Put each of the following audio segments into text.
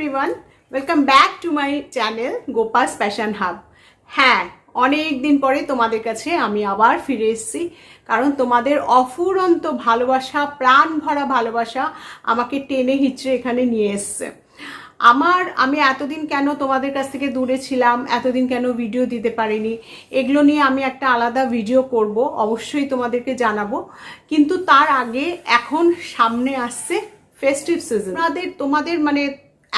Everyone welcome back to my channel গোপাস passion hub হ্যাঁ অনেক দিন পরে তোমাদের কাছে আমি আবার ফিরে এসেছি, কারণ তোমাদের অফুরন্ত ভালোবাসা, প্রাণ ভরা ভালোবাসা আমাকে টেনে হিচড়ে এখানে নিয়ে এসছে। আমার, আমি এতদিন কেন তোমাদের কাছ থেকে দূরে ছিলাম, এতদিন কেন ভিডিও দিতে পারিনি, এগুলো নিয়ে আমি একটা আলাদা ভিডিও করব, অবশ্যই তোমাদেরকে জানাব। কিন্তু তার আগে এখন সামনে আসছে ফেস্টিভ সিজন তোমাদের তোমাদের মানে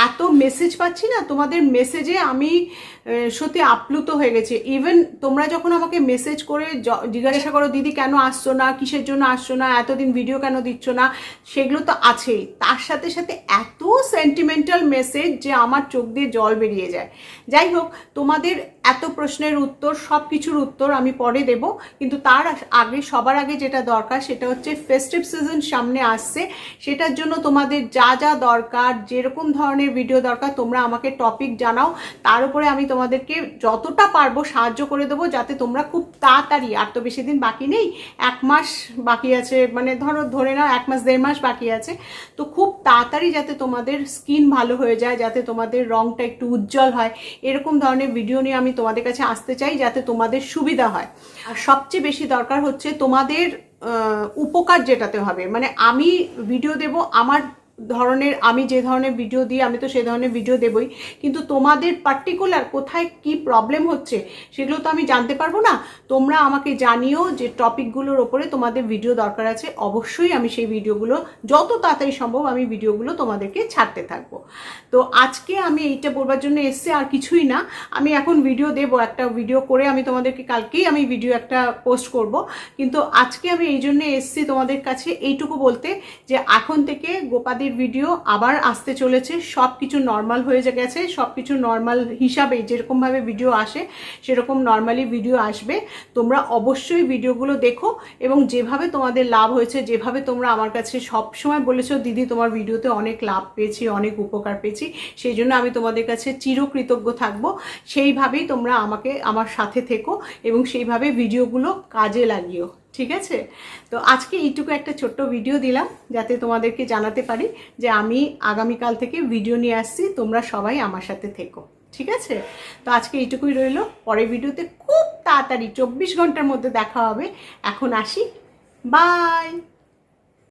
এত মেসেজ পাচ্ছি না, তোমাদের মেসেজে আমি সত্যি আপ্লুত হয়ে গেছি। ইভেন তোমরা যখন আমাকে মেসেজ করে জিজ্ঞাসা করো, দিদি কেন আসছো না? কিসের জন্য আসছো না? এতদিন ভিডিও কেন দিচ্ছ না? সেগুলো তো আছেই। তার সাথে সাথে এত সেন্টিমেন্টাল মেসেজ যে আমার চোখ দিয়ে জল বেরিয়ে যায়। যাই হোক, তোমাদের এত প্রশ্নের উত্তর সব কিছুর উত্তর আমি পরে দেব। কিন্তু তার আগে, সবার আগে যেটা দরকার সেটা হচ্ছে ফেস্টিভ সিজন সামনে আসছে। সেটার জন্য তোমাদের যা যা দরকার, যেরকম ধরনের ভিডিও দরকার তোমরা আমাকে টপিক জানাও। তার উপরে আমি তোমাদেরকে যতটা পারব সাহায্য করে দেবো যাতে তোমরা খুব তাড়াতাড়ি, আর তো বেশি দিন বাকি নেই, এক মাস বাকি আছে মানে ধরো ধরে নাও এক মাস, দেড় মাস বাকি আছে। তো খুব তাড়াতাড়ি যাতে তোমাদের স্কিন ভালো হয়ে যায়, যাতে তোমাদের রংটা একটু উজ্জ্বল হয়। এরকম ধরনের ভিডিও নিয়ে আমি তোমাদের কাছে আসতে চাই যাতে তোমাদের সুবিধা হয়। আর সবচেয়ে বেশি দরকার হচ্ছে তোমাদের উপকার যেটাতে হবে। মানে আমি ভিডিও দেব, আমার ধরনের, আমি যে ধরনের ভিডিও দিই, আমি তো সে ধরনের ভিডিও দেবই। কিন্তু তোমাদের পার্টিকুলার কোথায় কি প্রবলেম হচ্ছে, সেগুলো তো আমি জানতে পারব না। তোমরা আমাকে জানিও যে টপিকগুলোর ওপরে তোমাদের ভিডিও দরকার আছে। অবশ্যই আমি সেই ভিডিওগুলো যত তাড়াতাড়ি সম্ভব আমি ভিডিওগুলো তোমাদেরকে ছাড়তে থাকব। তো আজকে আমি এইটা বলবার জন্য এসছে, আর কিছুই না। আমি এখন ভিডিও দেব, একটা ভিডিও করে আমি তোমাদেরকে কালকেই আমি ভিডিও একটা পোস্ট করব। কিন্তু আজকে আমি এই জন্য এসছি তোমাদের কাছে এইটুকু বলতে যে এখন থেকে গোপাদির ভিডিও আবার আসতে চলেছে সব কিছু নর্মাল হয়ে গেছে সব কিছু নর্মাল হিসাবে যেরকমভাবে ভিডিও আসে, সেরকম নর্মালি ভিডিও আসবে। তোমরা অবশ্যই ভিডিওগুলো দেখো এবং যেভাবে তোমাদের লাভ হয়েছে, যেভাবে তোমরা আমার কাছে সব সময় বলেছ, দিদি, তোমার ভিডিওতে অনেক লাভ পেয়েছি, অনেক উপকার পেয়েছি, সেই জন্য আমি তোমাদের কাছে চিরকৃতজ্ঞ থাকব। সেইভাবেই তোমরা আমাকে, আমার সাথে থেকো এবং সেইভাবে ভিডিওগুলো কাজে লাগিও। ঠিক আছে? তো আজকে এইটুকু একটা ছোট্ট ভিডিও দিলাম, যাতে তোমাদেরকে জানাতে পারি যে আমি আগামীকাল থেকে ভিডিও নিয়ে আসছি, তোমরা সবাই আমার সাথে থেকো, ঠিক আছে? তো আজকে এইটুকুই রইল, পরের ভিডিওতে খুব তাড়াতাড়ি, চব্বিশ ঘণ্টার মধ্যে দেখা হবে। এখন আসি বাই